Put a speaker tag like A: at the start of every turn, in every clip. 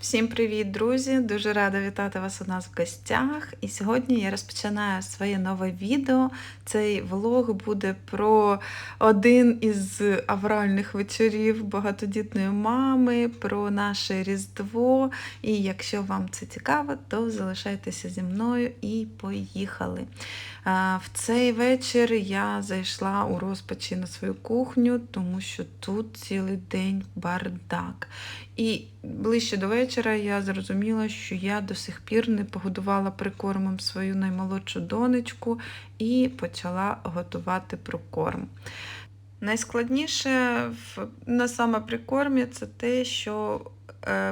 A: Всім привіт, друзі! Дуже рада вітати вас у нас в гостях. І сьогодні я розпочинаю своє нове відео. Цей влог буде про один із авральних вечорів багатодітної мами, про наше Різдво. І якщо вам це цікаво, то залишайтеся зі мною і поїхали. В цей вечір я зайшла у розпачі на свою кухню, тому що тут цілий день бардак. І ближче до вечора я зрозуміла, що я до сих пір не погодувала прикормом свою наймолодшу донечку і почала готувати прокорм. Найскладніше на саме прикормі це те, що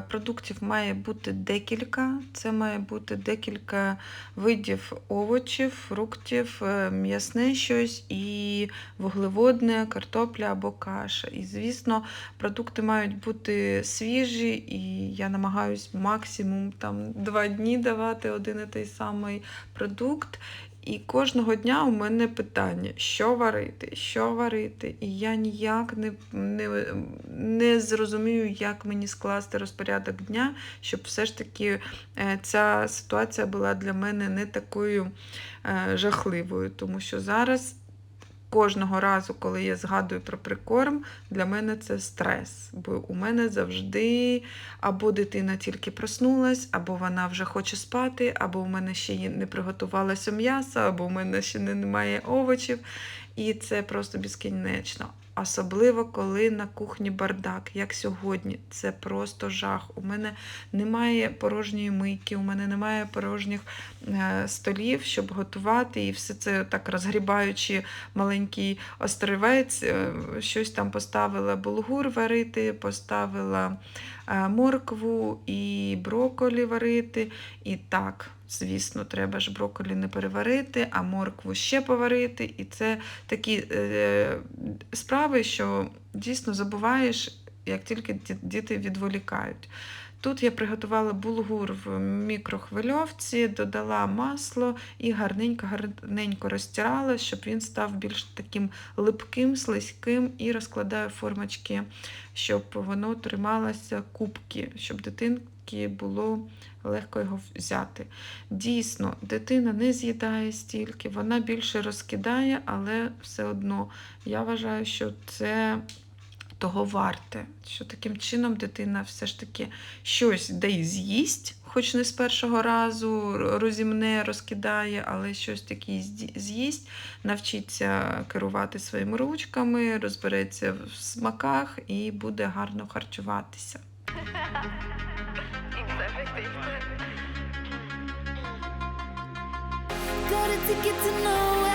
A: продуктів має бути декілька. Це має бути декілька видів овочів, фруктів, е, м'ясне щось і вуглеводне, картопля або каша. І, звісно, продукти мають бути свіжі, і я намагаюсь максимум там два дні давати один і той самий продукт. І кожного дня у мене питання, що варити, що варити. І я ніяк не, не, не зрозумію, як мені скласти розпорядок дня, щоб все ж таки е, ця ситуація була для мене не такою е, жахливою. Тому що зараз кожного разу, коли я згадую про прикорм, для мене це стрес. Бо у мене завжди або дитина тільки проснулась, або вона вже хоче спати, або у мене ще не приготувалося м'ясо, або у мене ще немає овочів. І це просто безкінечно. Особливо, коли на кухні бардак, як сьогодні. Це просто жах. У мене немає порожньої мийки, у мене немає порожніх е, столів, щоб готувати. І все це так розгрібаючи маленький острівець, е, щось там поставила булгур варити, поставила е, моркву і брокколі варити. І так, звісно, треба ж брокколі не переварити, а моркву ще поварити. І це такі е, справи, що дійсно забуваєш, як тільки діти відволікають. Тут я приготувала булгур в мікрохвильовці, додала масло і гарненько, гарненько розтирала, щоб він став більш таким липким, слизьким, і розкладаю формочки, щоб воно трималося кубки, щоб дитинки було легко його взяти. Дійсно, дитина не з'їдає стільки, вона більше розкидає, але все одно я вважаю, що це того варте, що таким чином дитина все ж таки щось десь з'їсть, хоч не з першого разу розімне, розкидає, але щось таке з'їсть, навчиться керувати своїми ручками, розбереться в смаках і буде гарно харчуватися.
B: Got a ticket to nowhere.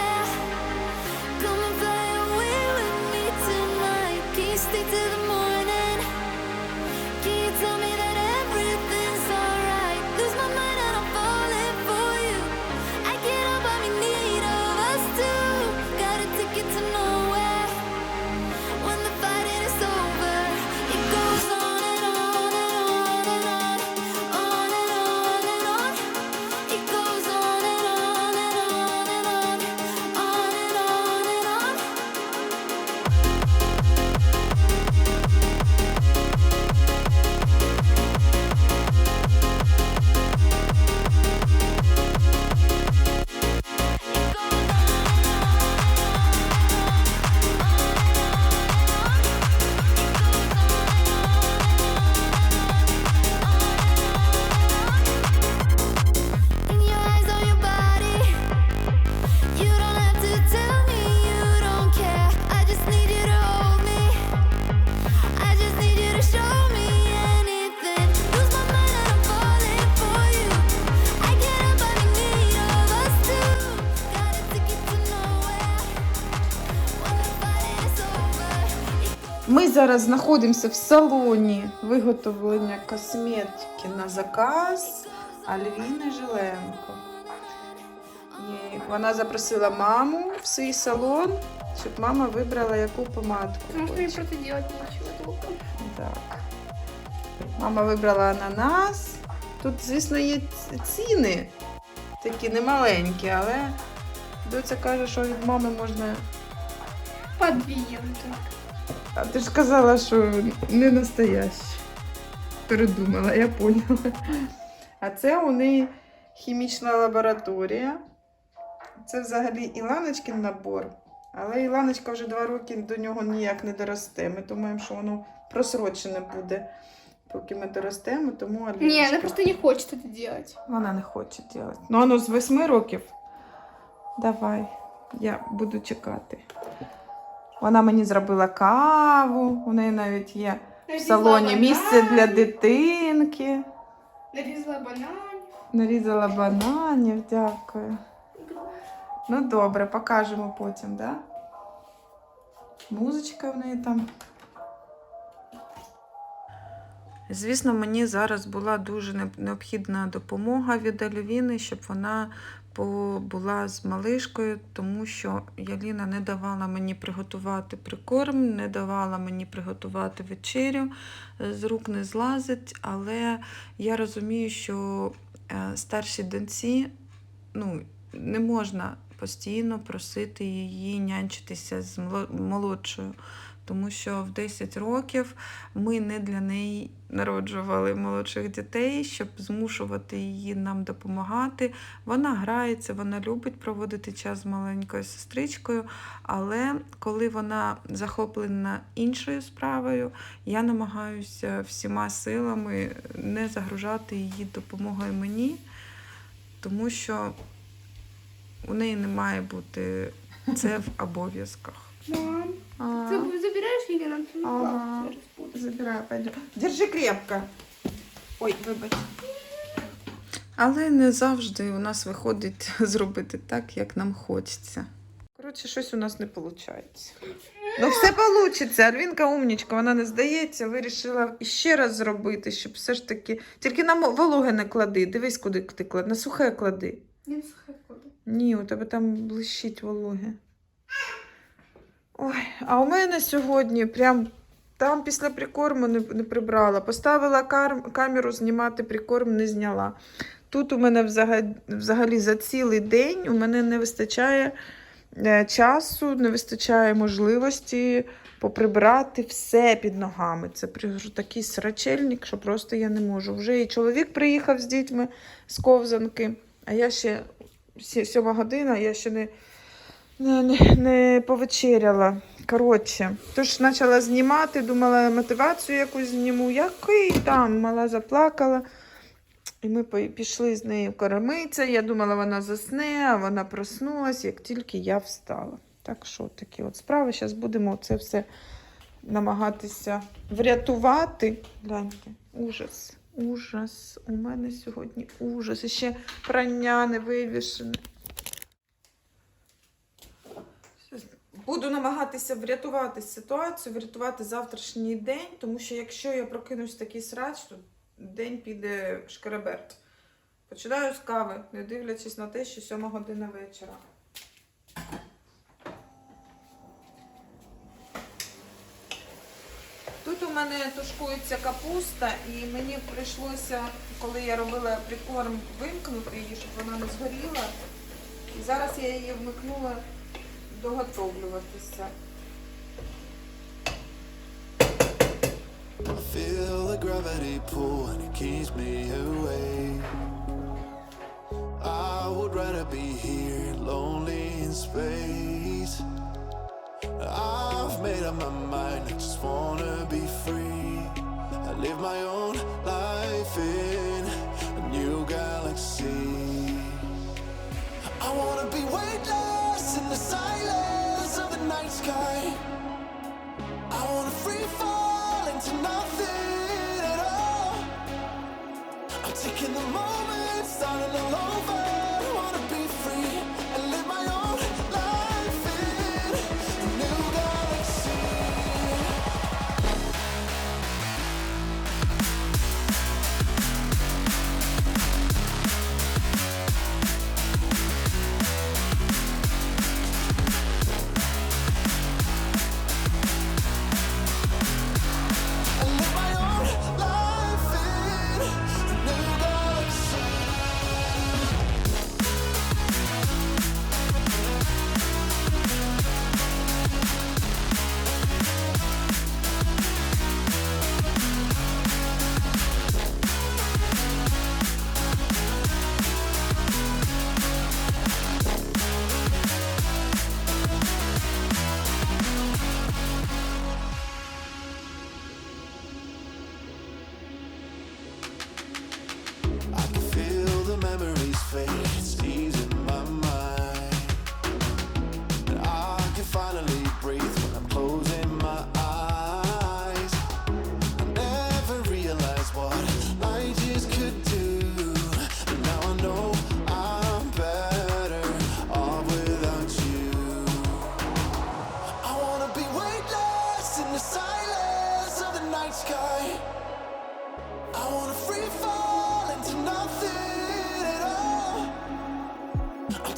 A: Зараз знаходимося в салоні виготовлення косметики на заказ Альвіни Жиленко. І вона запросила маму в свій салон, щоб мама вибрала яку помадку.
C: Можно и
A: хоче.
C: просто делать.
A: Так. Мама вибрала ананас. Тут, звісно, є ціни такі немаленькі, але доця каже, що від мами можна.
C: По 2 евро.
A: А ти ж казала, що не настоящі. передумала, я поняла. А це у неї хімічна лабораторія. Це взагалі Іланочкин набор. Але Іланочка вже два роки до нього ніяк не доросте. Ми думаємо, що воно просрочене буде, поки ми доростемо, тому Аліночка...
C: она просто не хочет это делать.
A: Вона не хоче робити. Ну, воно з восьми років. Давай, я буду чекати. Вона мені зробила каву, у неї навіть є в салоні місце для дитинки.
C: Нарезала банан.
A: Нарізала бананів, дякую. Ну добре, покажемо потім, да? Музичка в неї там. Звісно, мені зараз була дуже необхідна допомога від Альвіни, щоб вона була з малишкою, тому що Яліна не давала мені приготувати прикорм, не давала мені приготувати вечерю, е, з рук не злазить, але я розумію, що е, старшій доньці ну, не можна постійно просити її нянчитися з молодшою, тому що в 10 років ми не для неї народжували молодших дітей, щоб змушувати її нам допомагати. Вона грається, вона любить проводити час з маленькою сестричкою, але коли вона захоплена іншою справою, я намагаюся всіма силами не загружати її допомогою мені, тому що у неї не має бути це в обов'язках.
C: Мам,
A: А,
C: ты забираешь или нам
A: Ага. Забираю, пойду. Держи крепко. Ой, вибач. Але не завжди у нас виходить зробити так, як нам хочеться. Коротше, щось у нас не виходить. Ну, все вийде. Альвінка умнічка, вона не здається, вирішила ще раз зробити, щоб все ж таки. Тільки на мо- вологе не клади. Дивись, куди ти клади. На сухе клади.
C: Не сухая кода.
A: Ні, у тебе там блищить вологе. Ой, а у мене сьогодні прям там після прикорму не, не прибрала. Поставила кар, камеру знімати прикорм, не зняла. Тут у мене взагалі, взагалі за цілий день у мене не вистачає е, часу, не вистачає можливості поприбрати все під ногами. Це такий срачельник, що просто я не можу. Вже і чоловік приїхав з дітьми з ковзанки, а я ще сьома година, я ще не, не, не, повечеряла. Коротше, тож почала знімати, думала, мотивацію якусь зніму. Який там мала заплакала. І ми пішли з нею кормитися. Я думала, вона засне, а вона проснулась, як тільки я встала. Так що такі от справи. Зараз будемо це все намагатися врятувати. Гляньте, ужас, ужас. У мене сьогодні ужас. І ще прання не вивішене. Буду намагатися врятувати ситуацію, врятувати завтрашній день, тому що якщо я прокинусь в такий срач, то день піде шкереберт. Починаю з кави, не дивлячись на те, що 7 година вечора. Тут у мене тушкується капуста, і мені прийшлося, коли я робила прикорм, вимкнути її, щоб вона не згоріла. І зараз я її вмикнула доготовлюватися.
D: I feel the gravity pull and it keeps me away. I would rather be here, lonely in space. I've made up my mind, I just wanna be free. I live my own life in a new galaxy. I wanna be weightless in the silence of the night sky. I wanna free fall into nothing at all. I'm taking the moment,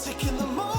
D: Sick in the morning.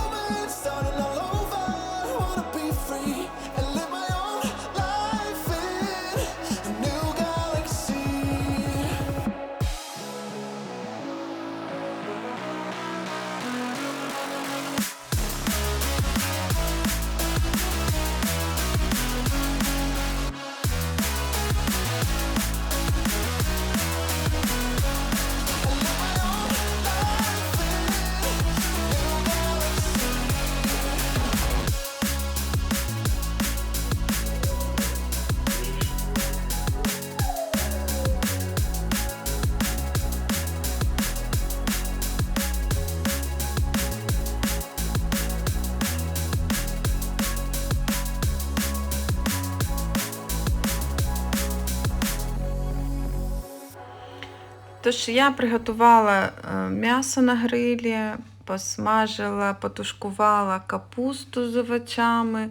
A: Тож я приготувала е, м'ясо на грилі, посмажила, потушкувала капусту з овочами,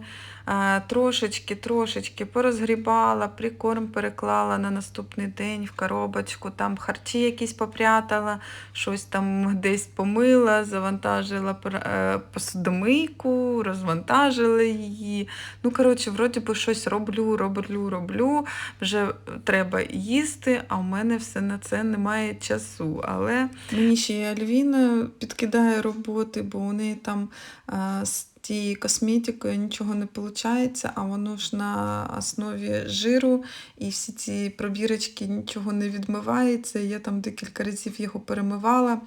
A: е, трошечки, трошечки порозгрібала, прикорм переклала на наступний день в коробочку, там харчі якісь попрятала, щось там десь помила, завантажила е, посудомийку, розвантажила її. Ну, коротше, вроді би щось роблю, роблю, роблю. Вже треба їсти, а в мене все на це немає часу. Але мені ще й Альвіна підкидає роботи, бо у неї там з тією косметикою нічого не виходить, а воно ж на основі жиру, і всі ці пробірочки нічого не відмивається. Я там декілька разів його перемивала.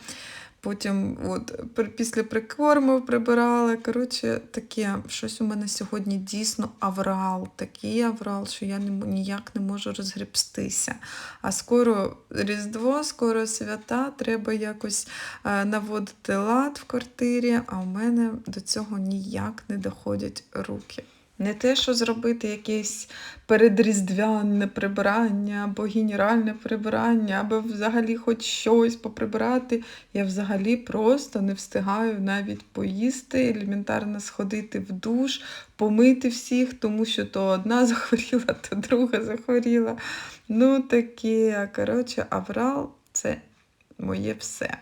A: Потім от, після прикорму прибирала. Коротше, таке, щось у мене сьогодні дійсно аврал. Такий аврал, що я ніяк не можу розгребстися. А скоро Різдво, скоро свята, треба якось е, наводити лад в квартирі, а у мене до цього ніяк не доходять руки. Не те, що зробити якесь передріздвяне прибирання або генеральне прибирання, або взагалі хоч щось поприбирати. Я взагалі просто не встигаю навіть поїсти, елементарно сходити в душ, помити всіх, тому що то одна захворіла, то друга захворіла. Ну таке, коротше, аврал це моє все.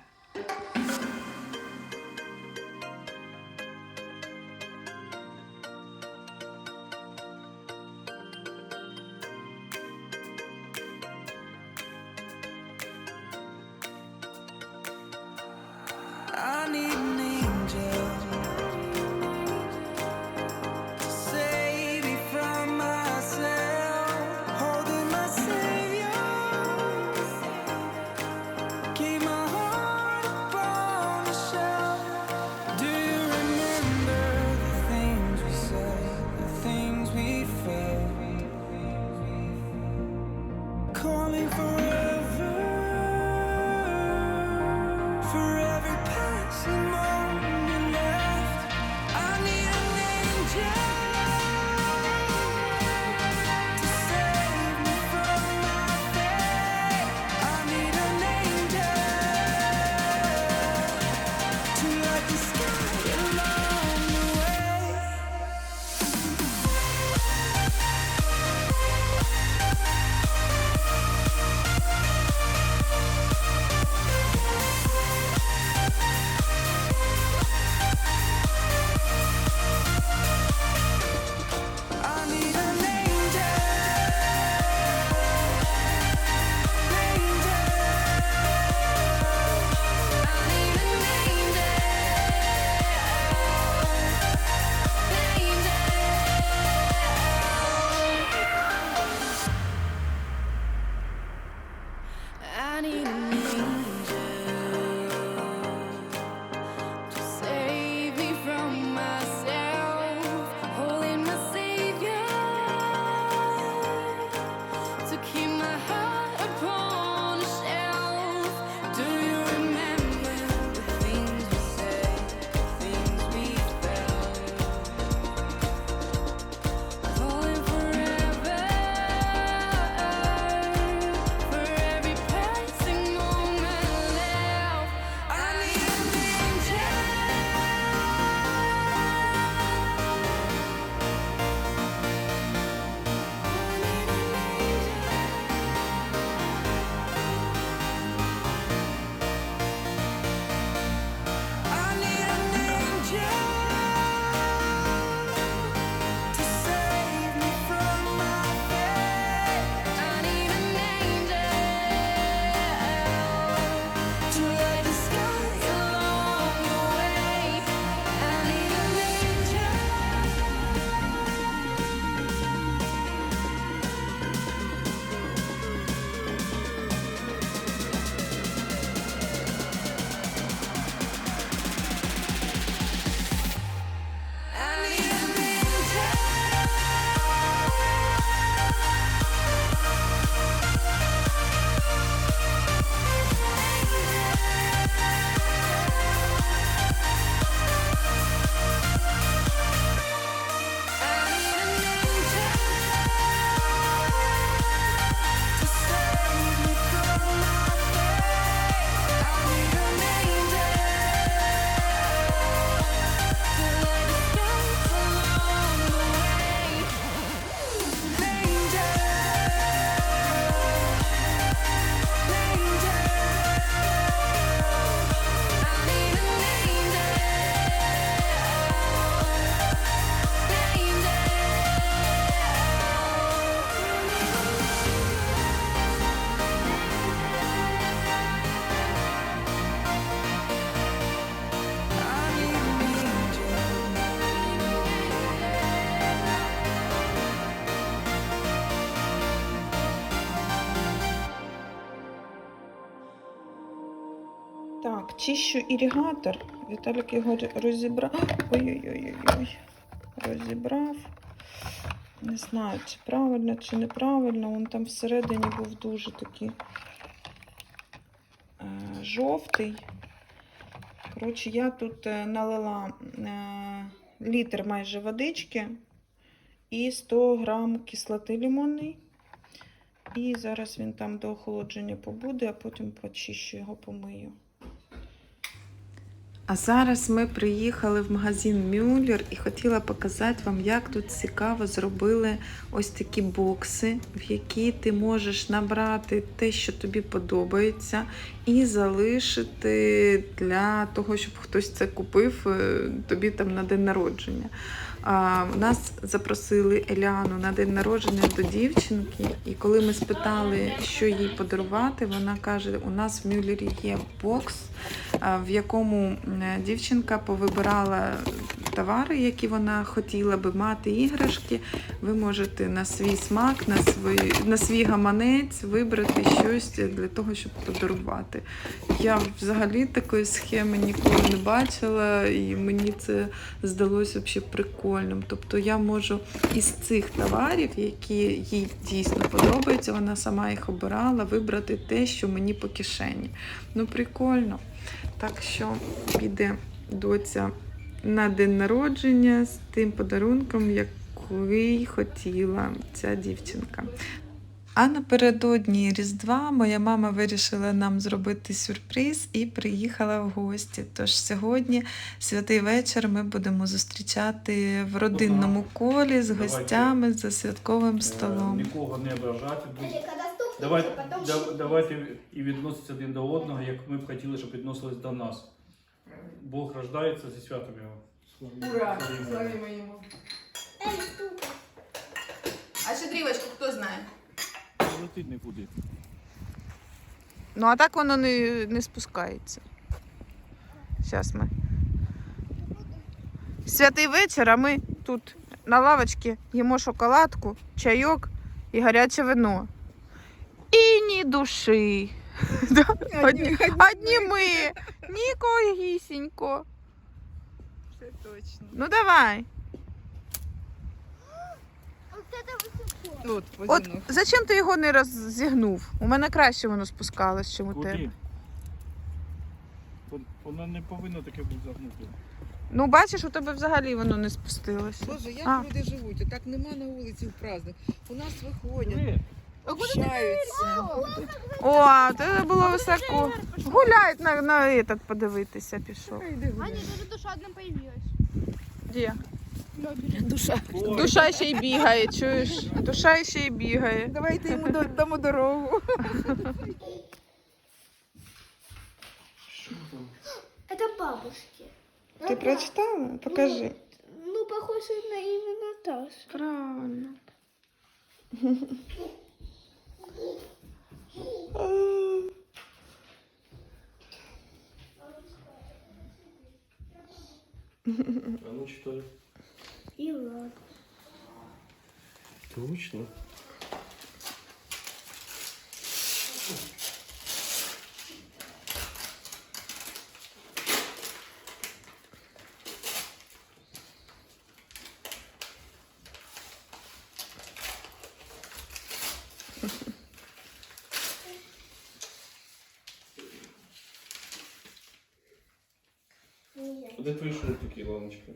A: Чищу іригатор. Віталік його розібрав. Ой-ой-ой-ой. Розібрав. Не знаю, чи правильно, чи неправильно. Він там всередині був дуже такий е, жовтий. Коротше, я тут е, налила е, літр майже водички і 100 грам кислоти лимонної. І зараз він там до охолодження побуде, а потім почищу його помию. А зараз ми приїхали в магазин Мюллер і хотіла показати вам, як тут цікаво зробили ось такі бокси, в які ти можеш набрати те, що тобі подобається, і залишити для того, щоб хтось це купив е, тобі там на день народження. Нас запросили Еліану на день народження до дівчинки, і коли ми спитали, що їй подарувати, вона каже: у нас в Мюллері є бокс, в якому дівчинка повибирала товари, які вона хотіла би мати, іграшки. Ви можете на свій смак, на свій, на свій гаманець вибрати щось для того, щоб подарувати. Я взагалі такої схеми ніколи не бачила, і мені це здалося взагалі прикольним. Тобто я можу із цих товарів, які їй дійсно подобаються, вона сама їх обирала, вибрати те, що мені по кишені. Ну, прикольно. Так що піде доця на день народження з тим подарунком, який хотіла ця дівчинка. А напередодні Різдва моя мама вирішила нам зробити сюрприз і приїхала в гості. Тож сьогодні святий вечір ми будемо зустрічати в родинному колі з гостями за святковим
E: Е,
A: столом.
E: Нікого не ображати. будь-
C: Когда стукнется,
E: Давай,
C: потом
E: да-
C: щелкнет.
E: давайте і відноситися один до одного, як ми б хотіли, щоб відносились до нас. Бог рождається зі святом його.
A: Ура!
E: Славімо.
A: Славімо йому.
C: Эй, стукай.
A: А щедрівочку хто знає?
E: Летить нікуди.
A: Ну, а так воно не, не спускається. Зараз ми. Святий вечір, а ми тут на лавочці їмо шоколадку, чайок і гаряче вино. І ні душі. Одні, одні ми. Ніко гісінько.
F: Це точно.
A: Ну давай.
C: Вот это высоко.
F: От,
A: От
F: позинув.
A: зачем ти його не роззігнув? У мене краще воно спускалось, чим у тебе.
E: Куди? Вон- Воно не повинно таке бути загнуте.
A: Ну, бачиш, у тебе взагалі воно не спустилося.
F: Боже, як
A: А.
F: люди живуть? Так нема на вулиці в праздник. У нас виходять,
E: Диви,
F: общаються.
A: О, це було високо. Гуляють на, на этот подивитися, пішов.
C: Аня, даже душа одна появилась.
A: Де?
F: Душа.
A: Душа ще й бігає, чуєш? Душа ще й бігає.
F: Давайте йому до- дамо дорогу.
E: що там?
C: Это бабушки.
A: Ти прочитала? Покажи.
C: Ну, похоже на имя Наташа.
A: Правильно.
E: А ну читай.
C: И Влад.
E: Точно. Де твої шортики, Ланочка?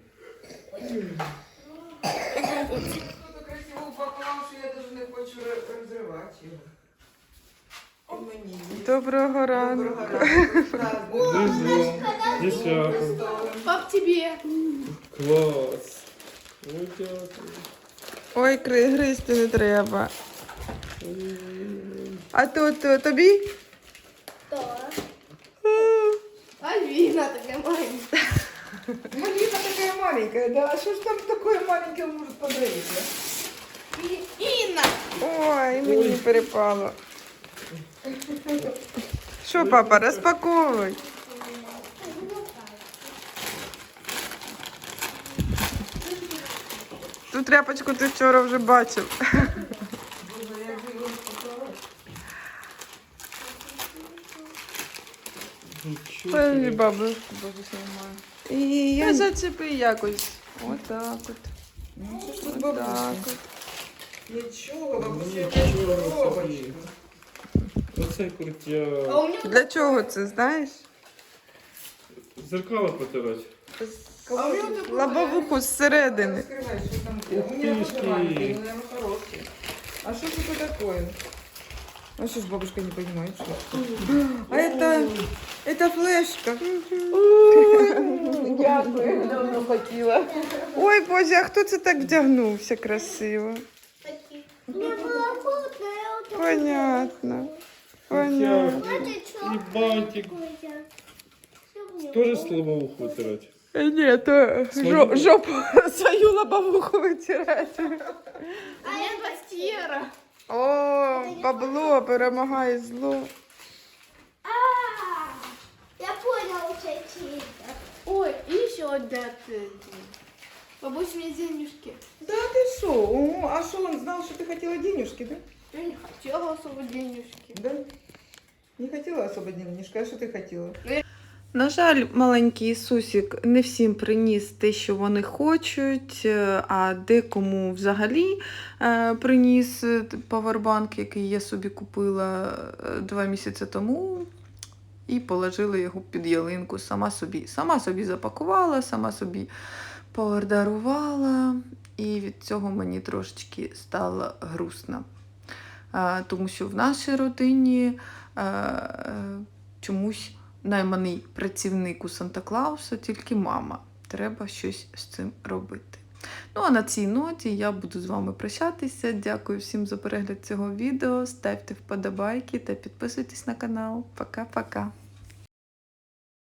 F: Хто красиво упакував, що я навіть не хочу розривати його. І мені.
A: Доброго ранку.
F: Доброго ранку.
E: Десятку.
C: Пап, тебе.
E: Клас. Ой, дякую.
A: Ой, кри- гризти не треба. А тут то, тобі?
F: Така маленька, да? А що ж там таке маленьке може подарити?
C: И Инна.
A: Ой, мені перепало. Що, папа, розпаковуй. Ту тряпочку ти вчора вже бачив. Ой,
E: собі.
A: баби.
F: Боже, знімаю.
A: І я зацепи якось. Отак от.
F: Ну, що ж тут
A: Отак
F: бабуся?
A: от.
F: Нічого, бабуся,
E: Нічого
F: якась
E: собі.
F: коробочка.
E: Оце
C: А
E: крутя.
C: у меня
A: Для чого це, знаєш?
E: Зеркало протирати.
F: А у меня такое-
A: Лобовуху зсередини.
F: Раскрывай, что там.
E: Ух
F: У меня
E: ты ж
F: тоже маленький,
E: ты.
F: но, наверное, хороший. А что ж это такое? А что ж бабушка не понимает, что это? А это, это флешка. Дякую, давно хотіла.
A: Ой, Боже, а хто це так вдягнувся красиво?
C: Было я
A: Понятно. Понятно.
E: І бантик. Тоже сломовуху витирати.
A: Ні, то
E: Свою?
A: жопу свою лобовуху витирати.
C: А я бастира.
A: О, бабло перемагає зло.
C: А, Ой, и еще отдать эти. Бабусь, мне денежки.
F: Да ты что? О, а что, он знал, что ты хотела денежки, да?
C: Я не хотела особо денежки.
F: Да? Не хотела особо денежки, а что ты хотела?
A: На жаль, маленький Ісусік не всім приніс те, що вони хочуть, е, а декому взагалі е, приніс е, т- павербанк, який я собі купила е, два місяці тому, і положила його під ялинку. Сама собі, сама собі запакувала, сама собі подарувала, і від цього мені трошечки стало грустно. Тому що в нашій родині е, чомусь найманий працівник у Санта-Клауса тільки мама. Треба щось з цим робити. Ну а на цій ноті я буду з вами прощатися. Дякую всім за перегляд цього відео. Ставте вподобайки та підписуйтесь на канал. Пока-пока.